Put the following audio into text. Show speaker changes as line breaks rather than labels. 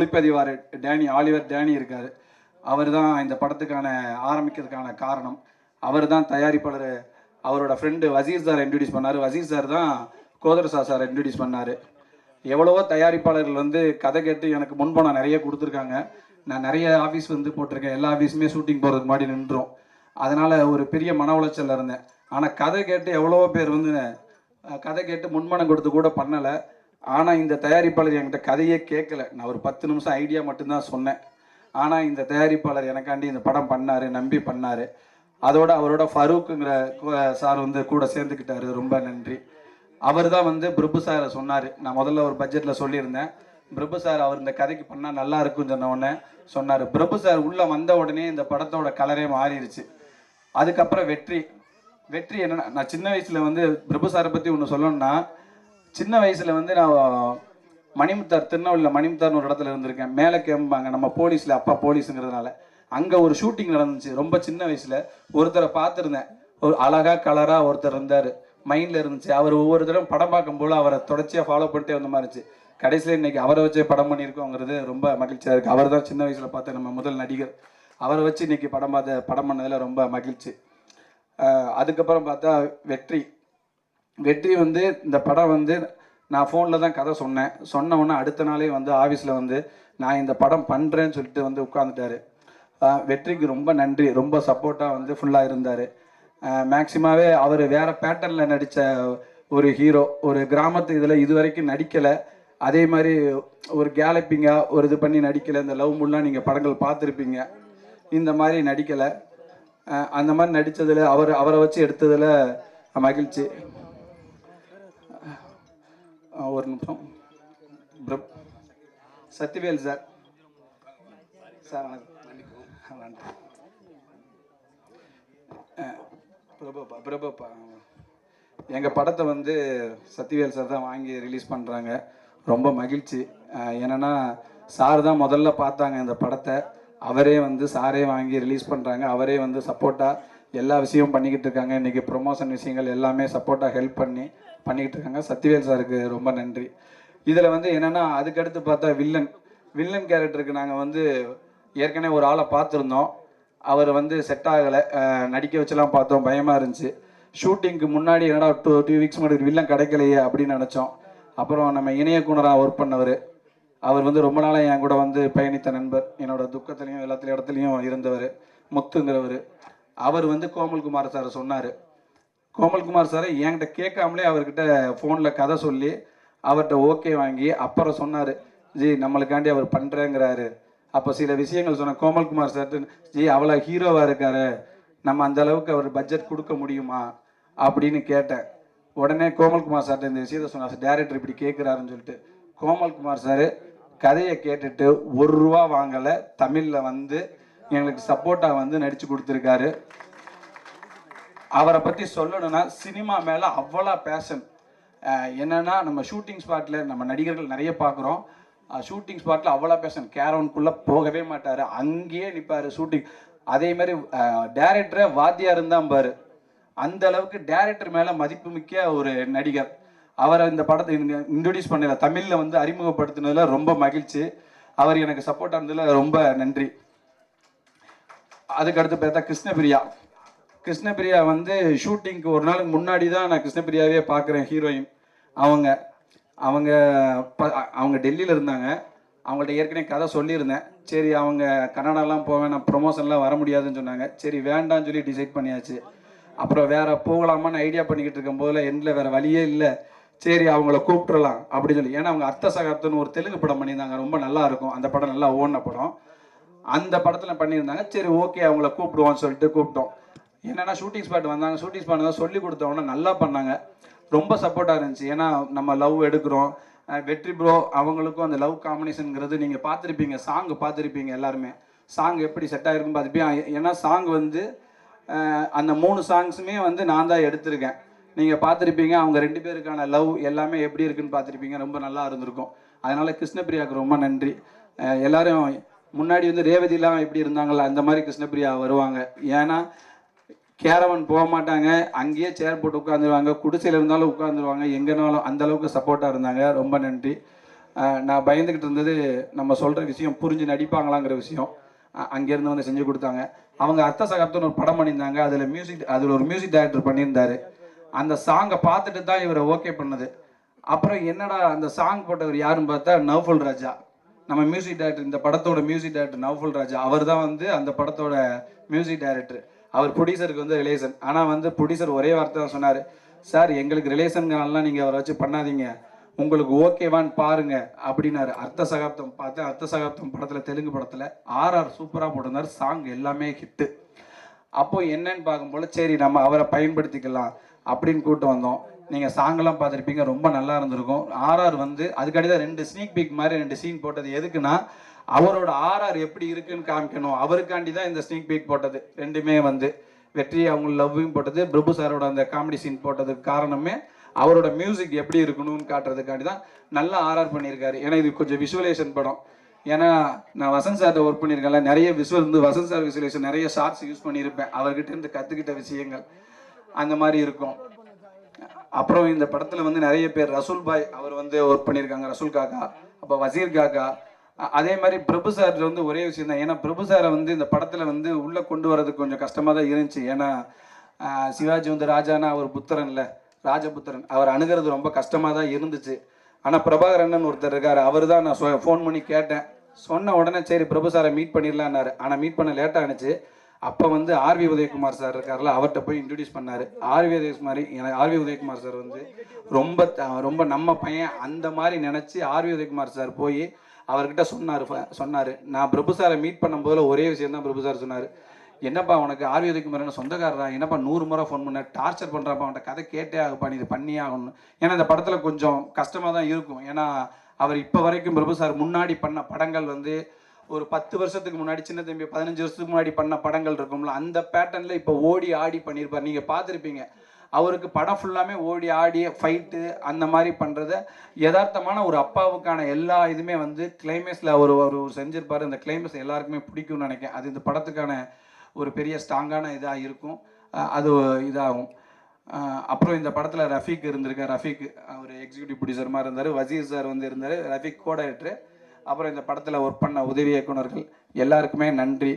ஒளிப்பதிவார் Danny Oliver Danny இருக்கார். அவர் தான் இந்த படத்துக்கான ஆரம்பிக்கிறதுக்கான காரணம். அவர் தான் தயாரிப்பாளர். அவரோட ஃப்ரெண்டு வசீர் சார் இன்ட்ரடியூஸ் பண்ணார். வசீர் சார் தான் கோதரசா சார் இன்ட்ரடியூஸ் பண்ணார். எவ்வளவோ தயாரிப்பாளர்கள் வந்து கதை கேட்டு எனக்கு முன்பணம் நிறைய கொடுத்துருக்காங்க. நான் நிறைய ஆஃபீஸ் வந்து போட்டிருக்கேன். எல்லா ஆஃபீஸுமே ஷூட்டிங் போகிறதுக்கு முன்னாடி நின்றோம் அதனால் ஒரு பெரிய மன உளைச்சலில் இருந்தேன். ஆனால் கதை கேட்டு எவ்வளவோ பேர் வந்து கதை கேட்டு முன்மனம் கொடுத்து கூட பண்ணலை. ஆனால் இந்த தயாரிப்பாளர் என்கிட்ட கதையே கேட்கல. நான் ஒரு பத்து நிமிஷம் ஐடியா மட்டும்தான் சொன்னேன். ஆனால் இந்த தயாரிப்பாளர் எனக்காண்டி இந்த படம் பண்ணார் நம்பி பண்ணார். அதோட அவரோட ஃபரூக்குங்கிற சார் வந்து கூட சேர்ந்துக்கிட்டாரு. ரொம்ப நன்றி. அவர் தான் வந்து பிரபு சாரை சொன்னார். நான் முதல்ல ஒரு பட்ஜெட்டில் சொல்லியிருந்தேன். பிரபு சார் அவர் இந்த கதைக்கு பண்ணால் நல்லா இருக்கும்னு சொன்ன உடனே சொன்னார். பிரபு சார் உள்ளே வந்த உடனே இந்த படத்தோட கலரே மாறிடுச்சு அதுக்கப்புறம் வெற்றி. வெற்றி என்னன்னா நான் சின்ன வயசில் வந்து பிரபு சாரை பற்றி ஒன்று சொல்லணும்னா சின்ன வயசில் வந்து நான் மணிமுத்தார் திருநெல்வேலியில் மணிமுத்தார்னு ஒரு இடத்துல இருந்திருக்கேன். மேலே கேம்பாங்க நம்ம போலீஸில் அப்பா போலீஸுங்கிறதுனால. அங்கே ஒரு ஷூட்டிங் நடந்துச்சு. ரொம்ப சின்ன வயசில் ஒருத்தரை பார்த்துருந்தேன். ஒரு அழகாக கலராக ஒருத்தர் இருந்தார். மைண்டில் இருந்துச்சு. அவர் ஒவ்வொரு தடவை படம் பார்க்கும்போது அவரை தொடர்ச்சியாக ஃபாலோ பண்ணிட்டே வந்த மாதிரி இருந்துச்சு. கடைசியில் இன்றைக்கி அவரை வச்சே படம் பண்ணியிருக்கோங்கிறது ரொம்ப மகிழ்ச்சியாக இருக்குது அவர் தான் சின்ன வயசில் பார்த்த நம்ம முதல் நடிகர். அவரை வச்சு இன்றைக்கி படம் பார்த்த படம் பண்ணதில் ரொம்ப மகிழ்ச்சி. அதுக்கப்புறம் பார்த்தா வெற்றி. வெற்றி வந்து இந்த படம் வந்து நான் ஃபோனில் தான் கதை சொன்னேன். சொன்ன உடனே அடுத்த நாளே வந்து ஆஃபீஸில் வந்து நான் இந்த படம் பண்ணுறேன்னு சொல்லிட்டு வந்து உட்காந்துட்டாரு வெற்றிக்கு ரொம்ப நன்றி. ரொம்ப சப்போர்ட்டாக வந்து ஃபுல்லாக இருந்தார். மேக்சிமாவே அவர் வேறு பேட்டர்னில் நடித்த ஒரு ஹீரோ ஒரு கிராமத்து இதில் இது வரைக்கும் நடிக்கலை. அதே மாதிரி ஒரு கேலப்பிங்காக ஒரு இது பண்ணி நடிக்கலை. இந்த லவ் முல்லாம் நீங்கள் படங்கள் பார்த்துருப்பீங்க. இந்த மாதிரி நடிக்கலை. அந்த மாதிரி நடித்ததில் அவர் அவரை வச்சு எடுத்ததில் மகிழ்ச்சி. ஒரு நிமிஷம். பிரப் சத்யவேல் சார். சார் வணக்கம். பிரபாப்பா பிரபாப்பா பிரபுப்பா. பிரபுப்பா எங்கள் படத்தை வந்து சத்யவேல் சார் தான் வாங்கி ரிலீஸ் பண்ணுறாங்க ரொம்ப மகிழ்ச்சி. என்னென்னா சார் தான் முதல்ல பார்த்தாங்க இந்த படத்தை. அவரே வந்து சாரே வாங்கி ரிலீஸ் பண்ணுறாங்க அவரே வந்து சப்போர்ட்டாக எல்லா விஷயமும் பண்ணிக்கிட்டு இருக்காங்க. இன்றைக்கி ப்ரொமோஷன் விஷயங்கள் எல்லாமே சப்போர்ட்டாக ஹெல்ப் பண்ணி பண்ணிக்கிட்டு இருக்காங்க. சத்யவேல் சாருக்கு ரொம்ப நன்றி. இதில் வந்து என்னென்னா அதுக்கடுத்து பார்த்தா வில்லன். வில்லன் கேரக்டருக்கு நாங்கள் வந்து ஏற்கனவே ஒரு ஆளை பார்த்துருந்தோம். அவர் வந்து செட் ஆகலை. நடிக்க வச்சுலாம் பார்த்தோம். பயமாக இருந்துச்சு. ஷூட்டிங்க்கு முன்னாடி என்னடா டூ டூ வீக்ஸ் முன்னாடி வில்லன் கிடைக்கலையே அப்படின்னு நினச்சோம். அப்புறம் நம்ம இணையக்குணராக ஒர்க் பண்ணவர். அவர் வந்து ரொம்ப நாளாக என் கூட வந்து பயணித்த நண்பர். என்னோட துக்கத்துலேயும் எல்லாத்துலேயும் இடத்துலையும் இருந்தவர். முத்துங்கிறவர். அவர் வந்து கோமல்குமார் சார் சொன்னார். கோமல்குமார் சார் என்கிட்ட கேட்காமலே அவர்கிட்ட ஃபோனில் கதை சொல்லி அவர்கிட்ட ஓகே வாங்கி அப்புறம் சொன்னார். ஜி நம்மளுக்காண்டி அவர் பண்ணுறேங்கிறாரு அப்போ சில விஷயங்கள் சொன்ன கோமல்குமார் சார் ஜி அவ்வளோ ஹீரோவாக இருக்காரு. நம்ம அந்த அளவுக்கு அவர் பட்ஜெட் கொடுக்க முடியுமா? அப்படின்னு கேட்டேன். உடனே கோமல்குமார் சார்ட்ட இந்த விஷயத்த சொன்னார் டேரக்டர் இப்படி கேட்குறாருன்னு சொல்லிட்டு. கோமல்குமார் சார் கதையை கேட்டுட்டு ஒரு ரூபா வாங்கலை. தமிழில் வந்து எங்களுக்கு சப்போர்ட்டாக வந்து நடித்து கொடுத்துருக்காரு. அவரை பற்றி சொல்லணும்னா சினிமா மேலே அவ்வளோ பேஷன் என்னென்னா நம்ம ஷூட்டிங் ஸ்பாட்டில் நம்ம நடிகர்கள் நிறைய பார்க்குறோம் ஷூட்டிங் ஸ்பாட்டில் அவ்வளோ பேஷன் கேரவனுக்குள்ளே போகவே மாட்டார். அங்கேயே நிற்பார் ஷூட்டிங் அதே மாதிரி டேரக்டரை வாத்தியா இருந்தான் பாரு. அந்த அளவுக்கு டேரக்டர் மேலே மதிப்புமிக்க ஒரு நடிகர். அவரை இந்த படத்தை இன்ட்ரடியூஸ் பண்ணல தமிழில் வந்து அறிமுகப்படுத்தினதில் ரொம்ப மகிழ்ச்சி. அவர் எனக்கு சப்போர்ட் இருந்ததில் ரொம்ப நன்றி. அதுக்கு அடுத்து பார்த்தா கிருஷ்ணபிரியா. கிருஷ்ணபிரியா வந்து ஷூட்டிங்க்கு ஒரு நாளுக்கு முன்னாடி தான் நான் கிருஷ்ணபிரியாவே பார்க்குறேன் ஹீரோயின் அவங்க அவங்க ப- அவங்க டெல்லியில் இருந்தாங்க. அவங்கள்ட்ட ஏற்கனவே கதை சொல்லியிருந்தேன். சரி அவங்க கன்னடாலாம் போவேன் நான் ப்ரொமோஷன்லாம் வர முடியாதுன்னு சொன்னாங்க. சரி வேண்டாம்னு சொல்லி டிசைட் பண்ணியாச்சு. அப்புறம் வேற போகலாமான்னு ஐடியா பண்ணிக்கிட்டு இருக்கும் போதில் எண்டில் வேற வழியே இல்லை. சரி அவங்கள கூப்பிட்றலாம் அப்படின்னு சொல்லி. ஏன்னா அவங்க அர்த்த சகாப்தன்னு ஒரு தெலுங்கு படம் பண்ணியிருந்தாங்க. ரொம்ப நல்லா இருக்கும். அந்த படம் நல்லா ஓடின படம். அந்த படத்தில் பண்ணியிருந்தாங்க. சரி ஓகே அவங்கள கூப்பிடுவோம்னு சொல்லிட்டு கூப்பிட்டோம். என்னென்னா ஷூட்டிங் ஸ்பாட் வந்தாங்க. ஷூட்டிங் ஸ்பாட் தான் சொல்லி கொடுத்தவொன்னே நல்லா பண்ணாங்க. ரொம்ப சப்போர்ட்டாக இருந்துச்சு. ஏன்னா நம்ம லவ் எடுக்கிறோம். வெற்றி ப்ரோ அவங்களுக்கும் அந்த லவ் காம்பினேஷனுங்கிறது நீங்கள் பார்த்துருப்பீங்க. சாங் பார்த்துருப்பீங்க எல்லாருமே. சாங் எப்படி செட் ஆகிருக்குன்னு பார்த்துப்பீங்க ஏன்னா சாங் வந்து அந்த மூணு சாங்ஸுமே வந்து நான் தான் எடுத்திருக்கேன். நீங்கள் பார்த்துருப்பீங்க அவங்க ரெண்டு பேருக்கான லவ் எல்லாமே எப்படி இருக்குன்னு பார்த்துருப்பீங்க. ரொம்ப நல்லா இருந்திருக்கும். அதனால் கிருஷ்ணபிரியாவுக்கு ரொம்ப நன்றி. எல்லோரும் எல்லாரும் முன்னாடி வந்து ரேவதிலாம் எப்படி இருந்தாங்களோ? அந்த மாதிரி கிருஷ்ணபிரியா வருவாங்க. ஏன்னா கேரவன் போக மாட்டாங்க. அங்கேயே சேர் போட்டு உட்காந்துருவாங்க குடிசையில் இருந்தாலும் உட்காந்துருவாங்க எங்கேனாலும் அந்த அளவுக்கு சப்போர்ட்டாக இருந்தாங்க. ரொம்ப நன்றி. நான் பயந்துக்கிட்டு இருந்தது நம்ம சொல்கிற விஷயம் புரிஞ்சு நடிப்பாங்களாங்கிற விஷயம். அங்கேருந்து வந்து செஞ்சு கொடுத்தாங்க. அவங்க அர்த்த சகாப்தம்னு ஒரு படம் பண்ணியிருந்தாங்க. அதில் மியூசிக் அதில் ஒரு மியூசிக் டைரக்டர் பண்ணியிருந்தாரு. அந்த சாங்கை பார்த்துட்டு தான் இவரை ஓகே பண்ணது. அப்புறம் என்னடா அந்த சாங் போட்டவர் யாருன்னு பார்த்தா நவ்ஃபுல் ராஜா. நம்ம மியூசிக் டைரக்டர் இந்த படத்தோட மியூசிக் டைரக்டர் நவ்ஃபுல் ராஜா அவர் தான் வந்து அந்த படத்தோட மியூசிக் டைரக்டர் அவர் ப்ரொடியூசருக்கு வந்து ரிலேஷன் ஆனால் வந்து ப்ரொடியூசர் ஒரே வார்த்தை தான் சொன்னார். சார் எங்களுக்கு ரிலேஷன்கள்லாம் நீங்கள் அவரை வச்சு பண்ணாதீங்க. உங்களுக்கு ஓகேவான்னு பாருங்க அப்படின்னாரு. அர்த்த சகாப்தம் பார்த்தேன். அர்த்த சகாப்தம் படத்தில் தெலுங்கு படத்தில் ஆர்ஆர் சூப்பராக போட்டிருந்தார். சாங் எல்லாமே ஹிட்டு அப்போ என்னன்னு பார்க்கும்போது சரி நம்ம அவரை பயன்படுத்திக்கலாம் அப்படின்னு கூப்பிட்டு வந்தோம். நீங்கள் சாங்கெல்லாம் பார்த்துருப்பீங்க ரொம்ப நல்லா இருந்திருக்கும். ஆர்ஆர் வந்து அதுக்கடிதான் ரெண்டு ஸ்னீக் பீக் மாதிரி ரெண்டு சீன் போட்டது எதுக்குன்னா அவரோட ஆர்ஆர் எப்படி இருக்குன்னு காமிக்கணும். அவருக்காண்டி தான் இந்த ஸ்னீக் பீக் போட்டது. ரெண்டுமே வந்து வெற்றி அவங்க லவ்வையும் போட்டது. பிரபு சாரோட அந்த காமெடி சீன் போட்டதுக்கு காரணமே அவரோட மியூசிக் எப்படி இருக்கணும்னு காட்டுறதுக்காண்டி தான் நல்லா ஆர்ஆர் பண்ணியிருக்காரு. ஏன்னா இது கொஞ்சம் விஷுவலேஷன் படம். ஏன்னா நான் வசந்த் சார்ட்ட ஒர்க் பண்ணியிருக்கேன்ல நிறைய விஷுவல் இருந்து வசந்த் சார் விஷுவலேஷன் நிறைய ஷார்ட்ஸ் யூஸ் பண்ணியிருப்பேன். அவர்கிட்ட இருந்து கற்றுக்கிட்ட விஷயங்கள் அந்த மாதிரி இருக்கும். அப்புறம் இந்த படத்தில் வந்து நிறைய பேர் ரசூல் பாய் அவர் வந்து ஒர்க் பண்ணியிருக்காங்க ரசூல் காக்கா அப்போ வசீர் காக்கா. அதே மாதிரி பிரபு சார் வந்து ஒரே விஷயம் தான். ஏன்னா பிரபு சாரை வந்து இந்த படத்தில் வந்து உள்ளே கொண்டு வரதுக்கு கொஞ்சம் கஷ்டமாக தான் இருந்துச்சு. ஏன்னா சிவாஜி வந்து ராஜானா அவர் புத்திரன்ல ராஜபுத்திரன். அவர் அணுகிறது ரொம்ப கஷ்டமாக தான் இருந்துச்சு. ஆனால் பிரபாகரன் ஒருத்தர் இருக்கார். அவர் தான் நான் ஃபோன் பண்ணி கேட்டேன். சொன்ன உடனே சரி பிரபு சாரை மீட் பண்ணிடலான்னாரு ஆனால் மீட் பண்ண லேட்டாக ஆனிச்சு. அப்போ வந்து ஆர்வி உதயகுமார் சார் இருக்கார்ல அவர்கிட்ட போய் இன்ட்ரடியூஸ் பண்ணார். ஆர்வி உதயகுமார் எனக்கு ஆர்வி உதயகுமார் சார் வந்து ரொம்ப ரொம்ப நம்ம பையன் அந்த மாதிரி நினச்சி ஆர்வி உதயகுமார் சார் போய் அவர்கிட்ட சொன்னார் சொன்னார். நான் பிரபு சாரை மீட் பண்ணும்போதில் ஒரே விஷயம் தான் பிரபு சார் சொன்னார். என்னப்பா உனக்கு ஆர்வி உதயகுமார் சொந்தக்காரரா? என்னப்பா நூறு முறை ஃபோன் பண்ண டார்ச்சர் பண்ணுறாப்பா அவன்கிட்ட கதை கேட்டே ஆகுப்பா நீ இது பண்ணியே ஆகணும் ஏன்னா இந்த படத்தில் கொஞ்சம் கஷ்டமாக தான் இருக்கும். ஏன்னா அவர் இப்போ வரைக்கும் பிரபு சார் முன்னாடி பண்ண படங்கள் வந்து ஒரு பத்து வருஷத்துக்கு முன்னாடி சின்ன தம்பி பதினஞ்சு வருஷத்துக்கு முன்னாடி பண்ண படங்கள் இருக்கும்ல அந்த பேட்டர்னில் இப்போ ஓடி ஆடி பண்ணியிருப்பார் நீங்கள் பார்த்துருப்பீங்க. அவருக்கு படம் ஃபுல்லாமே ஓடி ஆடி ஃபைட்டு அந்த மாதிரி பண்ணுறத யதார்த்தமான ஒரு அப்பாவுக்கான எல்லா இதுவுமே வந்து கிளைமேஸில் அவர் ஒரு செஞ்சிருப்பார். அந்த கிளைமேஸ் எல்லாருக்குமே பிடிக்கும்னு நினைக்கிறேன். அது இந்த படத்துக்கான ஒரு பெரிய ஸ்ட்ராங்கான இதாக இருக்கும். அது இதாகும். அப்புறம் இந்த படத்தில் ரஃபீக் இருந்திருக்கார். ரஃபீக் அவர் எக்ஸிக்யூட்டிவ் ப்ரொடியூசர் மாதிரி இருந்தார். வசீர் சார் வந்து இருந்தார். ரஃபீக் கோடைரக்டர் அப்புறம் இந்த படத்தில் ஒர்க் பண்ண உதவி இயக்குனர்கள் எல்லாருக்குமே நன்றி.